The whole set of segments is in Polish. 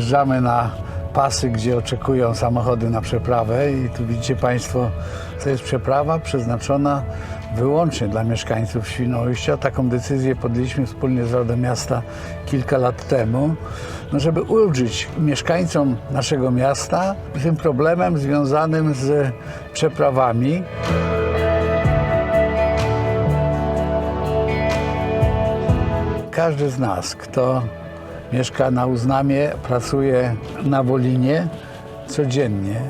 Wjeżdżamy na pasy, gdzie oczekują samochody na przeprawę i tu widzicie Państwo, to jest przeprawa przeznaczona wyłącznie dla mieszkańców Świnoujścia. Taką decyzję podjęliśmy wspólnie z Radą Miasta kilka lat temu, no żeby ulżyć mieszkańcom naszego miasta tym problemem związanym z przeprawami. Każdy z nas, kto mieszka na Uznamie, pracuje na Wolinie codziennie,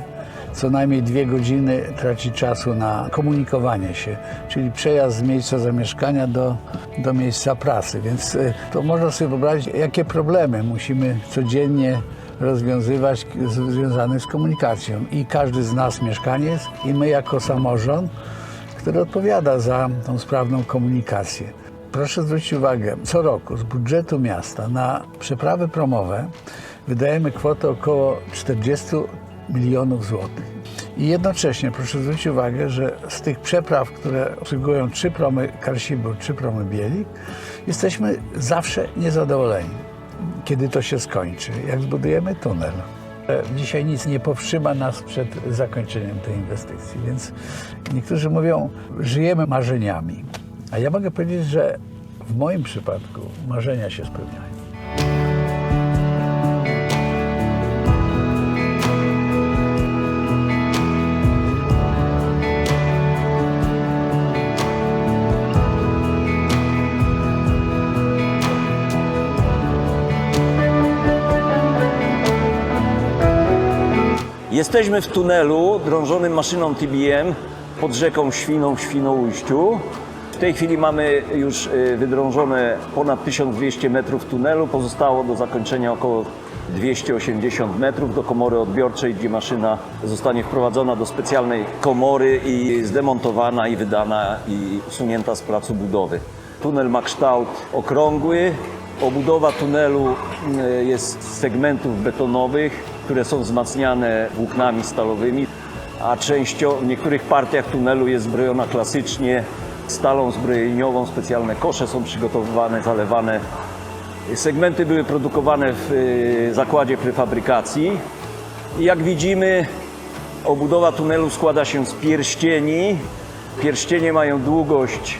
co najmniej dwie godziny traci czasu na komunikowanie się, czyli przejazd z miejsca zamieszkania do, do miejsca pracy. Więc y, to można sobie wyobrazić, jakie problemy musimy codziennie rozwiązywać z- związane z komunikacją. I każdy z nas, mieszkaniec, i my jako samorząd, który odpowiada za tą sprawną komunikację. Proszę zwrócić uwagę, co roku z budżetu miasta na przeprawy promowe wydajemy kwotę około 40 milionów złotych. I jednocześnie proszę zwrócić uwagę, że z tych przepraw, które obsługują trzy promy Karsibur, trzy promy Bielik, jesteśmy zawsze niezadowoleni, kiedy to się skończy, jak zbudujemy tunel. E, Dzisiaj nic nie powstrzyma nas przed zakończeniem tej inwestycji, więc niektórzy mówią, żyjemy marzeniami. A ja mogę powiedzieć, że w moim przypadku marzenia się spełniają. Jesteśmy w tunelu drążonym maszyną TBM pod rzeką Świną w Świnoujściu. Tej chwili mamy już y, wydrążone ponad 1200 metrów tunelu. Pozostało do zakończenia około 280 metrów do komory odbiorczej, gdzie maszyna zostanie wprowadzona do specjalnej komory i zdemontowana i wydana i usunięta z placu budowy. Tunel ma kształt okrągły. Obudowa tunelu y, jest z segmentów betonowych, które są wzmacniane włóknami stalowymi, a częścią w niektórych partiach tunelu jest zbrojona klasycznie stalą zbrojeniową. Specjalne kosze są przygotowywane, zalewane. Segmenty były produkowane w y, zakładzie prefabrykacji. I jak widzimy, obudowa tunelu składa się z pierścieni. Pierścienie mają długość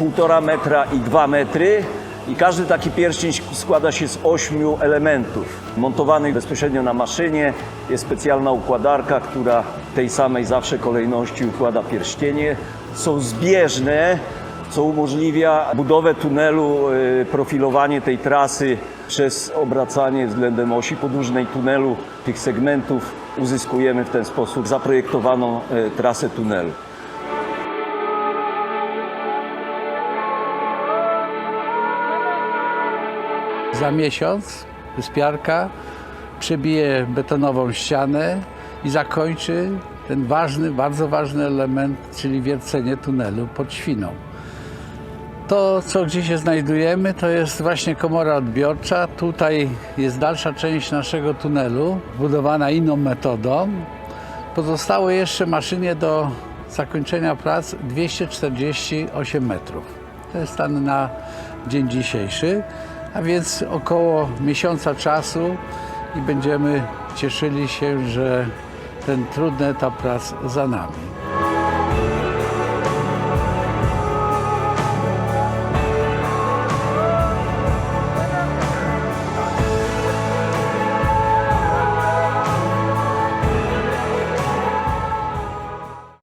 1,5 metra i 2 metry. I każdy taki pierścień składa się z ośmiu elementów. Montowanych bezpośrednio na maszynie jest specjalna układarka, która w tej samej zawsze kolejności układa pierścienie. Są zbieżne, co umożliwia budowę tunelu, y, profilowanie tej trasy przez obracanie względem osi podłużnej tunelu tych segmentów. Uzyskujemy w ten sposób zaprojektowaną y, trasę tunelu. Za miesiąc wyspiarka przebije betonową ścianę i zakończy ten ważny, bardzo ważny element, czyli wiercenie tunelu pod Świną. To, co gdzie się znajdujemy, to jest właśnie komora odbiorcza. Tutaj jest dalsza część naszego tunelu, budowana inną metodą. Pozostało jeszcze maszynie do zakończenia prac 248 metrów. To jest stan na dzień dzisiejszy, a więc około miesiąca czasu i będziemy cieszyli się, że ten trudny etap prac za nami.